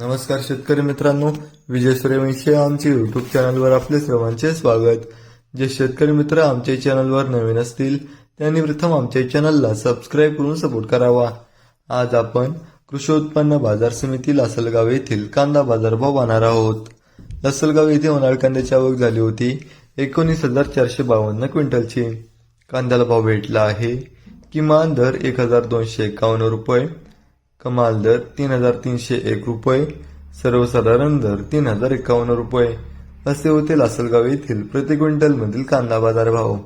नमस्कार शेतकरी मित्रांनो विजय सूर्यवंशी आमचे आमच्या युट्यूब चॅनलवर आपले सर्वांचे स्वागत. जे शेतकरी मित्र आमच्या चॅनलवर नवीन असतील त्यांनी प्रथम आमच्या चॅनलला सबस्क्राईब करून सपोर्ट करावा. आज आपण कृषी उत्पन्न बाजार समिती लासलगाव येथील कांदा बाजारभाव पाहणार आहोत. लासलगाव येथे उन्हाळ कांद्याची आवक झाली होती एकोणीस हजार चारशे बावन्न क्विंटलची. कांद्याला भाव भेटला आहे. किमान दर एक हजार दोनशे एकावन्न रुपये. कमाल दर तीन हजार तीनशे एक रुपये सर्वसाधारण दर तीन हजार एकावन्न रुपये. असे होते लासलगाव येथील प्रति क्विंटल मधील कांदा बाजार भाव